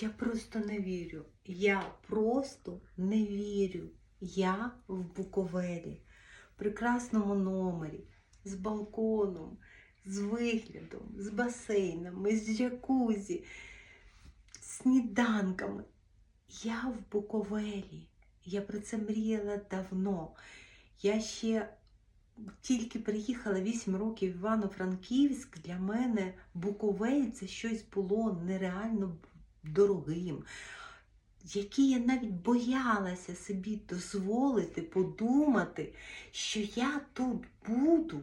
Я просто не вірю. Я просто не вірю. Я в Буковелі, в прекрасному номері, з балконом, з виглядом, з басейнами, з джакузі, сніданками. Я в Буковелі. Я про це мріяла давно. Я ще тільки приїхала 8 років в Івано-Франківськ. Для мене Буковель це щось було нереально дорогим, які я навіть боялася собі дозволити подумати, що я тут буду.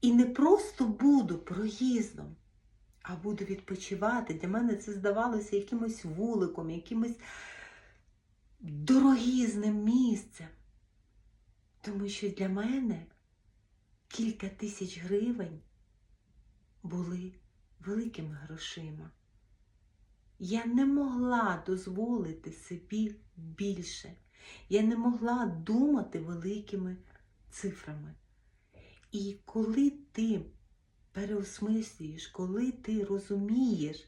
І не просто буду проїздом, а буду відпочивати. Для мене це здавалося якимось вуликом, якимось дорогізним місцем. Тому що для мене кілька тисяч гривень були великими грошима. Я не могла дозволити собі більше. Я не могла думати великими цифрами. І коли ти переосмислюєш, коли ти розумієш,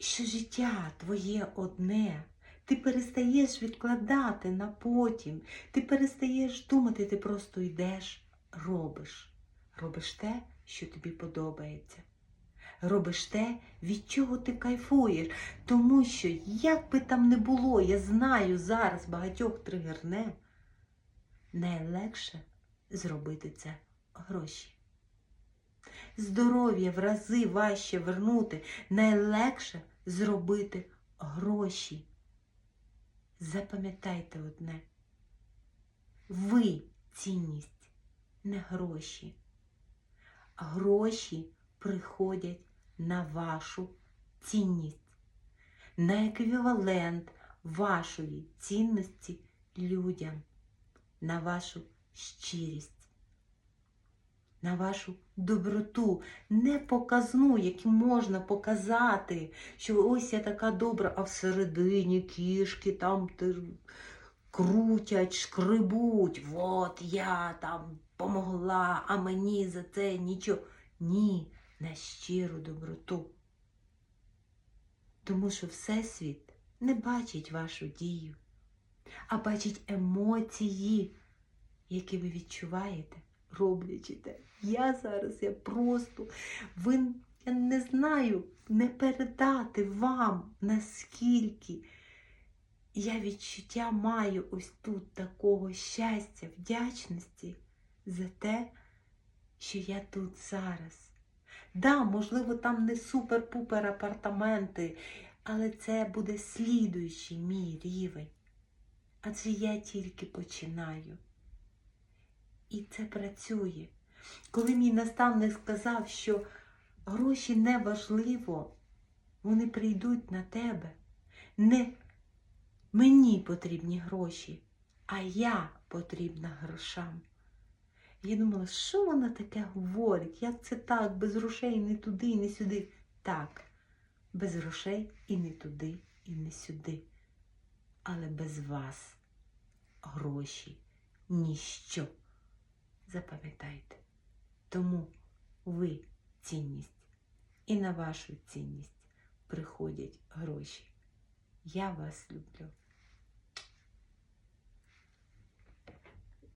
що життя твоє одне, ти перестаєш відкладати на потім, ти перестаєш думати, ти просто йдеш, робиш. Робиш те, що тобі подобається. Робиш те, від чого ти кайфуєш. Тому що, як би там не було, я знаю зараз багатьох тригерне, найлегше зробити це гроші. Здоров'я в рази важче вернути, найлегше зробити гроші. Запам'ятайте одне. Ви цінність, не гроші. Гроші приходять на вашу цінність, на еквівалент вашої цінності людям, на вашу щирість, на вашу доброту, не показну, яку можна показати, що ось я така добра, а всередині кішки там крутять, шкребуть, от я там помогла, а мені за це нічого. Ні, на щиру доброту. Тому що Всесвіт не бачить вашу дію, а бачить емоції, які ви відчуваєте, роблячи те. Я зараз, я просто, ви, я не знаю, не передати вам, наскільки я відчуття маю ось тут такого щастя, вдячності за те, що я тут зараз. Да, можливо, там не супер-пупер апартаменти, але це буде слідуючий мій рівень. Адже я тільки починаю. І це працює. Коли мій наставник сказав, що гроші не важливо, вони прийдуть на тебе. Не мені потрібні гроші, а я потрібна грошам. Я думала, що вона таке говорить? Як це так, без грошей не туди, і не сюди. Так, без грошей і не туди, і не сюди. Але без вас гроші ніщо. Запам'ятайте. Тому ви цінність. І на вашу цінність приходять гроші. Я вас люблю.